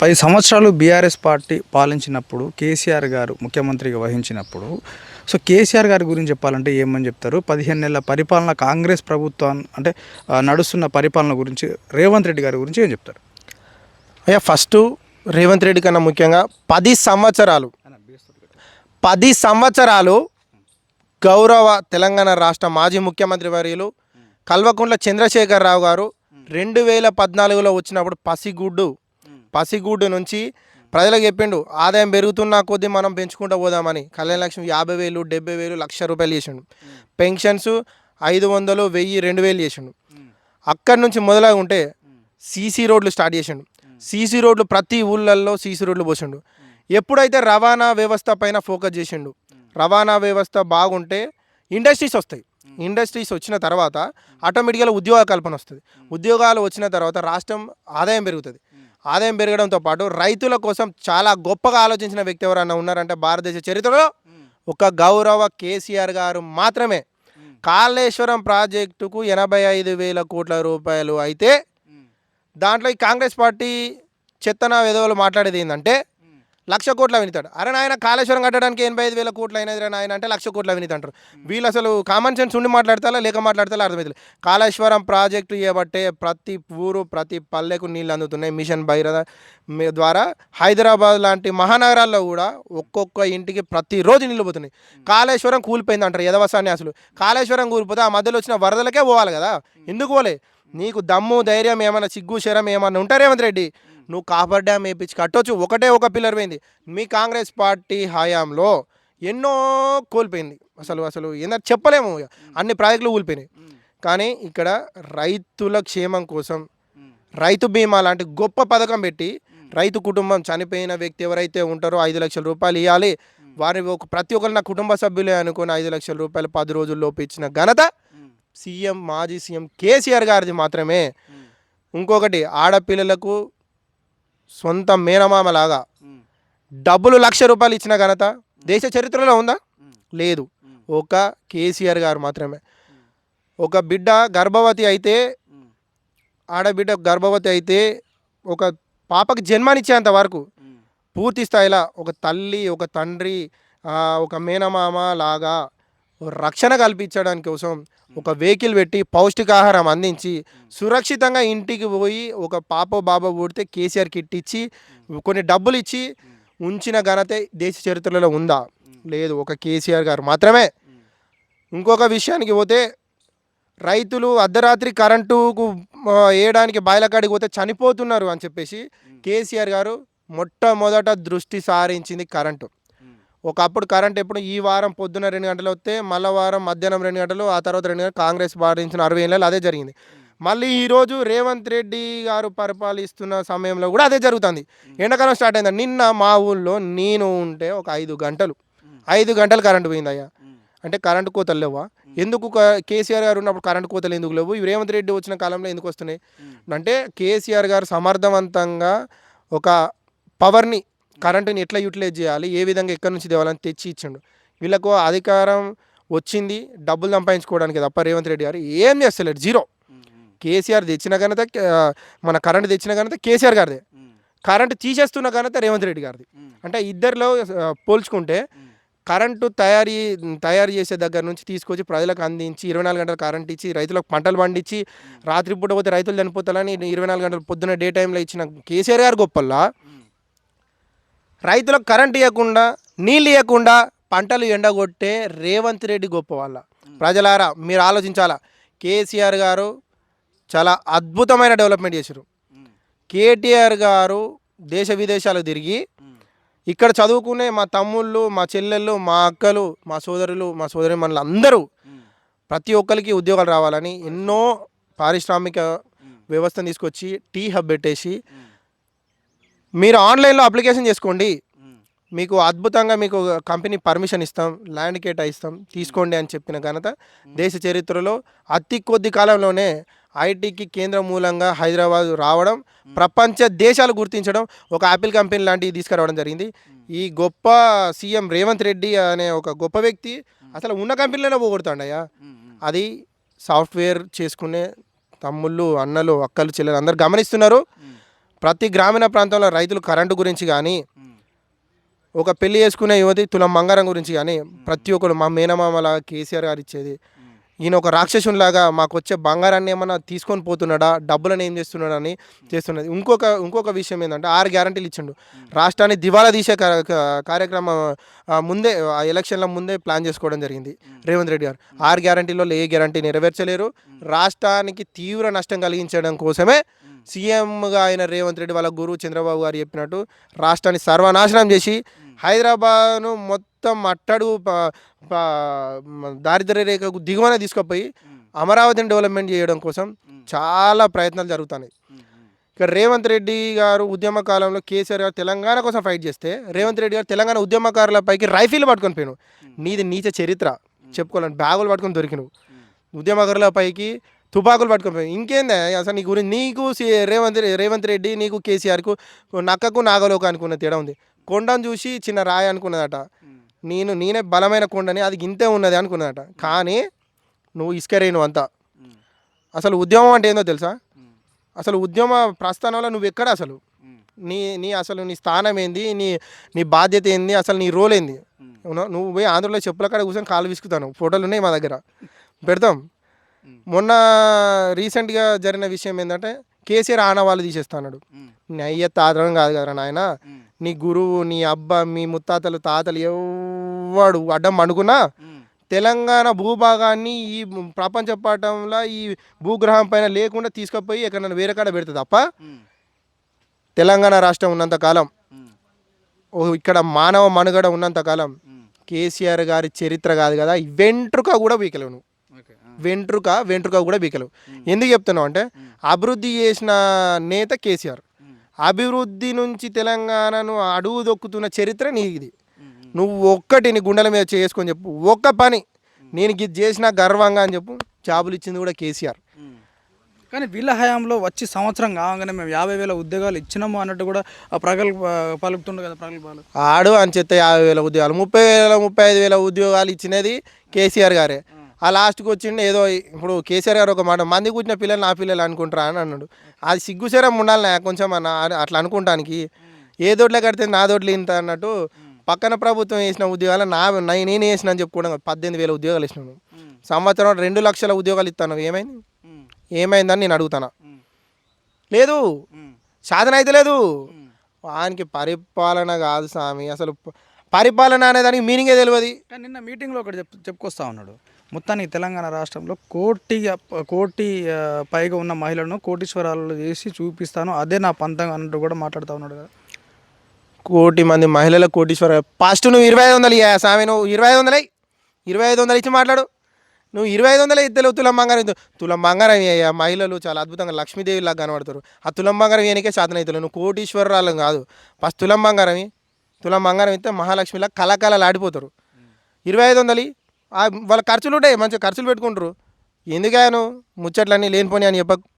పది సంవత్సరాలు BRS party పాలించినప్పుడు KCR గారు ముఖ్యమంత్రిగా వహించినప్పుడు సో కేసీఆర్ గారి గురించి చెప్పాలంటే ఏమని చెప్తారు? పదిహేను నెలల పరిపాలన కాంగ్రెస్ ప్రభుత్వం అంటే నడుస్తున్న పరిపాలన గురించి రేవంత్ రెడ్డి గారి గురించి ఏం చెప్తారు? అయ్యా ఫస్ట్ రేవంత్ రెడ్డి కన్నా ముఖ్యంగా పది సంవత్సరాలు పది సంవత్సరాలు గౌరవ తెలంగాణ రాష్ట్ర మాజీ ముఖ్యమంత్రి వర్యులు కల్వకుంట్ల చంద్రశేఖరరావు గారు రెండు వేల పద్నాలుగులో వచ్చినప్పుడు పసిగుడ్డు పసిగుడ్డు నుంచి ప్రజలకు చెప్పిండు ఆదాయం పెరుగుతున్న కొద్దీ మనం పెంచుకుంటూ పోదామని. కళ్యాణ లక్ష్మి యాభై వేలు డెబ్బై వేలు లక్ష రూపాయలు చేసిండు. పెన్షన్స్ ఐదు వందలు వెయ్యి రెండు వేలు చేసిండు. అక్కడి నుంచి మొదలై ఉంటే సీసీ రోడ్లు స్టార్ట్ చేసిండు. సీసీ రోడ్లు ప్రతి ఊళ్ళల్లో సీసీ రోడ్లు పోసిండు. ఎప్పుడైతే రవాణా వ్యవస్థ పైన ఫోకస్ చేసిండు రవాణా వ్యవస్థ బాగుంటే ఇండస్ట్రీస్ వస్తాయి. ఇండస్ట్రీస్ వచ్చిన తర్వాత ఆటోమేటిక్గా ఉద్యోగ కల్పన వస్తుంది. ఉద్యోగాలు వచ్చిన తర్వాత రాష్ట్రం ఆదాయం పెరుగుతుంది. ఆదాయం పెరగడంతో పాటు రైతుల కోసం చాలా గొప్పగా ఆలోచించిన వ్యక్తి ఎవరన్నా ఉన్నారంటే భారతదేశ చరిత్రలో ఒక గౌరవ కేసీఆర్ గారు మాత్రమే. కాళేశ్వరం ప్రాజెక్టుకు ఎనభై ఐదు వేల కోట్ల రూపాయలు అయితే దాంట్లో ఈ కాంగ్రెస్ పార్టీ చెత్తన విధవలు మాట్లాడేది ఏంటంటే లక్ష కోట్ల అవినీతాడు అరే నాయన కాళేశ్వరం కట్టడానికి ఎనభై ఐదు వేల కోట్లు అయినది రా నాయన అంటే లక్ష కోట్ల అవినీతి అంటారు. వీళ్ళు అసలు కామన్ సెన్స్ ఉండి మాట్లాడతారా లేక మాట్లాడతారా అర్థమవుతుంది కాళేశ్వరం ప్రాజెక్టు ఇవ్వబట్టే ప్రతి ఊరు ప్రతి పల్లెకు నీళ్ళు అందుతున్నాయి. మిషన్ భైరథ ద్వారా హైదరాబాద్ లాంటి మహానగరాల్లో కూడా ఒక్కొక్క ఇంటికి ప్రతిరోజు నీళ్ళు పోతున్నాయి. కాళేశ్వరం కూలిపోయింది అంటారు యదవసాన్ని అసలు. కాళేశ్వరం కూలిపోతే ఆ మధ్యలో వచ్చిన వరదలకే పోవాలి కదా. ఎందుకు పోలే? నీకు దమ్ము ధైర్యం ఏమైనా సిగ్గు శరం ఏమన్నా ఉంటారు రేవంత్ రెడ్డి? నువ్వు కాపర్ డ్యామ్ వేపించి కట్టొచ్చు ఒకటే ఒక పిల్లర్ పోయింది. మీ కాంగ్రెస్ పార్టీ హయాంలో ఎన్నో కోల్పోయింది. అసలు అసలు ఏంటంటే చెప్పలేము. అన్ని ప్రాజెక్టులు కూలిపోయినాయి కానీ ఇక్కడ రైతుల క్షేమం కోసం రైతు బీమా లాంటి గొప్ప పథకం పెట్టి రైతు కుటుంబం చనిపోయిన వ్యక్తి ఎవరైతే ఉంటారో ఐదు లక్షల రూపాయలు ఇవ్వాలి వారి ఒక ప్రతి ఒక్కరు నా కుటుంబ సభ్యులే అనుకుని ఐదు లక్షల రూపాయలు పది రోజుల్లోపు ఇచ్చిన ఘనత సీఎం మాజీ సీఎం కేసీఆర్ గారిది మాత్రమే. ఇంకొకటి ఆడపిల్లలకు సొంత మేనమామలాగా. డబ్బులు లక్ష రూపాయలు ఇచ్చిన ఘనత దేశ చరిత్రలో ఉందా? లేదు. ఒక కేసీఆర్ గారు మాత్రమే. ఒక బిడ్డ గర్భవతి అయితే ఆడబిడ్డ గర్భవతి అయితే ఒక పాపకి జన్మనిచ్చేంత వరకు పూర్తి స్థాయిలో ఒక తల్లి ఒక తండ్రి ఒక మేనమామ లాగా రక్షణ కల్పించడానికి కోసం ఒక వెహికల్ పెట్టి పౌష్టికాహారం అందించి సురక్షితంగా ఇంటికి పోయి ఒక పాప బాబా పుడితే కేసీఆర్ కిట్ ఇచ్చి కొన్ని డబ్బులు ఇచ్చి ఉంచిన ఘనత దేశ చరిత్రలో ఉందా? లేదు. ఒక కేసీఆర్ గారు మాత్రమే. ఇంకొక విషయానికి పోతే రైతులు అర్ధరాత్రి కరెంటుకు వేయడానికి బయలకాడికి పోతే చనిపోతున్నారు అని చెప్పేసి కేసీఆర్ గారు మొట్టమొదట దృష్టి సారించింది కరెంటు. ఒకప్పుడు కరెంట్ ఎప్పుడు ఈ వారం పొద్దున రెండు గంటలు వస్తే మళ్ళీ వారం మధ్యాహ్నం రెండు గంటలు ఆ తర్వాత రెండు గంటలు కాంగ్రెస్ పాలించిన అరవై ఏళ్ళు అదే జరిగింది. మళ్ళీ ఈరోజు రేవంత్ రెడ్డి గారు పరిపాలిస్తున్న సమయంలో కూడా అదే జరుగుతుంది. ఎండాకాలం స్టార్ట్ అయింది? నిన్న మా ఊళ్ళో నేను ఉంటే ఒక ఐదు గంటలు. ఐదు గంటలు కరెంటు పోయింది అయ్యా అంటే కరెంటు కోతలు లేవా? ఎందుకు కేసీఆర్ గారు ఉన్నప్పుడు కరెంటు కోతలు ఎందుకు లేవు? ఈ రేవంత్ రెడ్డి వచ్చిన కాలంలో ఎందుకు వస్తున్నాయి? అంటే కేసీఆర్ గారు సమర్థవంతంగా ఒక పవర్ని కరెంటుని ఎట్లా యూటిలైజ్ చేయాలి? ఏ విధంగా ఎక్కడి నుంచి తేవాలని తెచ్చి ఇచ్చిండు. వీళ్ళకు అధికారం వచ్చింది డబ్బులు సంపాదించుకోవడానికి తప్ప రేవంత్ రెడ్డి గారు ఏం చేస్తలేడు. జీరో. కేసీఆర్ తెచ్చిన ఘనత మన కరెంట్ తెచ్చిన ఘనత కేసీఆర్ గారిదే. కరెంట్ తీసేస్తున్న ఘనత రేవంత్ రెడ్డి గారిది. అంటే ఇద్దరిలో పోల్చుకుంటే కరెంటు తయారీ తయారు చేసే దగ్గర నుంచి తీసుకొచ్చి ప్రజలకు అందించి ఇరవై నాలుగు గంటలు కరెంట్ ఇచ్చి రైతులకు పంటలు పండించి రాత్రిపూట పోతే రైతులు చనిపోతారని ఇరవై నాలుగు గంటలు పొద్దున్న డే టైంలో ఇచ్చిన కేసీఆర్ గారు గొప్పల్లా రైతులకు కరెంట్ ఇవ్వకుండా నీళ్ళు ఇవ్వకుండా పంటలు ఎండగొట్టే రేవంత్ రెడ్డి గొప్ప వాళ్ళ. ప్రజలారా మీరు ఆలోచించాలా? కేసీఆర్ గారు చాలా అద్భుతమైన డెవలప్మెంట్ చేశారు కేటీఆర్ గారు దేశ విదేశాలు తిరిగి ఇక్కడ చదువుకునే మా తమ్ముళ్ళు మా చెల్లెళ్ళు మా అక్కలు మా సోదరులు మా సోదరి మనలు అందరూ ప్రతి ఒక్కరికి ఉద్యోగాలు రావాలని ఎన్నో పారిశ్రామిక వ్యవస్థను తీసుకొచ్చి టీ హబ్ పెట్టేసి మీరు ఆన్లైన్లో అప్లికేషన్ చేసుకోండి. మీకు అద్భుతంగా మీకు కంపెనీ పర్మిషన్ ఇస్తాం ల్యాండ్ కేటాయిస్తాం తీసుకోండి అని చెప్పిన ఘనత దేశ చరిత్రలో అతి కొద్ది కాలంలోనే ఐటీకి కేంద్ర మూలంగా హైదరాబాద్ రావడం ప్రపంచ దేశాలు గుర్తించడం ఒక యాపిల్ కంపెనీ లాంటివి తీసుకురావడం జరిగింది. ఈ గొప్ప సీఎం రేవంత్ రెడ్డి అనే ఒక గొప్ప వ్యక్తి అసలు ఉన్న కంపెనీలోనే పోగొడతాడయ్యా. అది సాఫ్ట్వేర్ చేసుకునే తమ్ముళ్ళు అన్నలు అక్కలు చెల్లెలు అందరు గమనిస్తున్నారు. ప్రతి గ్రామీణ ప్రాంతంలో రైతులు కరెంటు గురించి కానీ ఒక పెళ్ళి చేసుకునే యువతి తులం బంగారం గురించి కానీ ప్రతి ఒక్కరు మా మేనమామలా కేసీఆర్ గారు ఇచ్చేది. ఈయన ఒక రాక్షసునిలాగా మాకు వచ్చే బంగారాన్ని ఏమన్నా తీసుకొని పోతున్నాడా డబ్బులను ఏం చేస్తున్నాడా అని చేస్తున్నది. ఇంకొక ఇంకొక విషయం ఏంటంటే ఆరు గ్యారంటీలు ఇచ్చిండు. రాష్ట్రాన్ని దివాలా తీసే కార్యక్రమం ముందే ఆ ఎలక్షన్ల ముందే ప్లాన్ చేసుకోవడం జరిగింది రేవంత్ రెడ్డి గారు. ఆరు గ్యారంటీలో ఏ గ్యారంటీ నెరవేర్చలేరు. రాష్ట్రానికి తీవ్ర నష్టం కలిగించడం కోసమే సీఎంగా అయిన రేవంత్ రెడ్డి వాళ్ళ గురువు చంద్రబాబు గారు చెప్పినట్టు రాష్ట్రాన్ని సర్వనాశనం చేసి హైదరాబాద్ను మొత్తం అట్టడు దారిద్ర్య రేఖకు దిగువన తీసుకుపోయి అమరావతిని డెవలప్మెంట్ చేయడం కోసం చాలా ప్రయత్నాలు జరుగుతున్నాయి. ఇక రేవంత్ రెడ్డి గారు ఉద్యమ కాలంలో కేసీఆర్ గారు తెలంగాణ కోసం ఫైట్ చేస్తే రేవంత్ రెడ్డి గారు తెలంగాణ ఉద్యమకారుల పైకి రైఫిల్ పట్టుకొని పోయాను నీది నీచ చరిత్ర. చెప్పుకోవాలని బ్యాగులు పట్టుకొని దొరికినవు ఉద్యమకారుల పైకి తుపాకులు పట్టుకొని పోయి. ఇంకేందే? అసలు నీ గురించి నీకు సి- రేవంత్ రేవంత్ రెడ్డి నీకు కేసీఆర్కు నక్కకు నాగలోకానికి ఉన్న తేడా ఉంది. కొండను చూసి చిన్న రాయి అనుకున్నదట. నేను నేనే బలమైన కొండని అది ఇంతే ఉన్నది అనుకున్నదట. కానీ నువ్వు ఇసుకరే నువ్వు అంతా అసలు ఉద్యమం అంటే ఏందో తెలుసా? అసలు ఉద్యమ ప్రస్థానంలో నువ్వు ఎక్కడ అసలు? నీ నీ అసలు నీ స్థానం ఏంది? నీ నీ బాధ్యత ఏంది? అసలు నీ రోల్ ఏంది? నువ్వు పోయి ఆంధ్రలో చెప్పుల కాడ కూర్చొని కాలు విసుకుతాను. ఫోటోలు ఉన్నాయి మా దగ్గర. పెడతాం. మొన్న రీసెంట్గా జరిగిన విషయం ఏంటంటే కేసీఆర్ ఆనవాళ్ళు తీసేస్తాడు నీ అయ్య తాతరం కాదు కదరా నాయన. నీ గురువు నీ అబ్బా మీ ముత్తాతలు తాతలు ఎవడు అడ్డం అనుకున్నా తెలంగాణ భూభాగాన్ని ఈ ప్రపంచ పటంలో ఈ భూగ్రహం పైన లేకుండా తీసుకుపోయి ఎక్కడైనా వేరే కాడ పెడుతుంది తప్ప తెలంగాణ రాష్ట్రం ఉన్నంత కాలం ఓ ఇక్కడ మానవ మనుగడ ఉన్నంత కాలం కేసీఆర్ గారి చరిత్ర కాదు కదా వెంట్రుక కూడా నువ్వు. వెంట్రుక వెంట్రుక కూడా బీకలేవు. ఎందుకు చెప్తున్నావు అంటే అభివృద్ధి చేసిన నేత కేసీఆర్. అభివృద్ధి నుంచి తెలంగాణను అడుగు దొక్కుతున్న చరిత్ర నీది. నువ్వు ఒక్కటి నీ గుండెల మీద చేసుకొని చెప్పు. ఒక్క పని నేను ఇది చేసిన గర్వంగా అని చెప్పు. జాబులు ఇచ్చింది కూడా కేసీఆర్. కానీ వీళ్ళ హయాంలో వచ్చి సంవత్సరం కాగానే మేము యాభై వేల ఉద్యోగాలు ఇచ్చినాము అన్నట్టు కూడా ఆ ప్రగల్భ పలుకుతుండే కదా ప్రగల్భాలు. ఆడు అని చెత్త యాభై వేల ఉద్యోగాలు. ముప్పై వేల ముప్పై ఐదు వేల ఉద్యోగాలు ఇచ్చినది కేసీఆర్ గారే. ఆ లాస్ట్కి వచ్చిండు ఏదో ఇప్పుడు కేసీఆర్ గారు ఒక మాట మంది కూర్చున్న పిల్లలు నా పిల్లలు అనుకుంటారా? అని అన్నాడు. అది సిగ్గుసేరం ఉండాలి నా కొంచెం అన్న అట్లా అనుకుంటానికి. ఏ దొడ్లో కడితే నా దొడ్లు ఇంత అన్నట్టు పక్కన ప్రభుత్వం వేసిన ఉద్యోగాలు నా నేను వేసిన అని చెప్పుకోవడం పద్దెనిమిది వేల ఉద్యోగాలు వేసినాను సంవత్సరం రెండు లక్షల ఉద్యోగాలు ఇస్తాను ఏమైంది? ఏమైందని నేను అడుగుతాను? లేదు. సాధన అయితే లేదు. వానికి పరిపాలన కాదు స్వామి. అసలు పరిపాలన అనేదానికి మీనింగే తెలియదు నిన్న మీటింగ్లో ఒకటి చెప్ చెప్పుకొస్తా ఉన్నాడు. మొత్తానికి తెలంగాణ రాష్ట్రంలో కోటి కోటి పైగా ఉన్న మహిళలను కోటీశ్వరాలు చేసి చూపిస్తాను. అదే నా పంతం అన్నట్టు కూడా మాట్లాడుతూ ఉన్నాడు కదా. కోటి మంది మహిళల కోటీశ్వర ఫస్ట్ నువ్వు ఇరవై ఐదు వందలు ఇయ్యా నువ్వు ఇరవై ఐదు వందలు. ఇరవై ఐదు వందలు ఇచ్చి మాట్లాడు. నువ్వు ఇరవై ఐదు వందలు ఇద్దరు తులం బంగారం తులం బంగారం అయ్యా మహిళలు చాలా అద్భుతంగా లక్ష్మీదేవి లాగా కనబడతారు. ఆ తులం బంగారం ఇయనికే శాతం అవుతుంది నువ్వు కోటీశ్వరరాలు కాదు. ఫస్ట్ తులం బంగారం తులం బంగారం ఇస్తే మహాలక్ష్మిలా కళాకళలు ఆడిపోతారు ఇరవై ఐదు వందలు వాళ్ళ ఖర్చులు ఉంటాయి మంచిగా ఖర్చులు పెట్టుకుంటారు. ఎందుకు నువ్వు ముచ్చట్లన్నీ లేనిపోని అని చెప్పకు.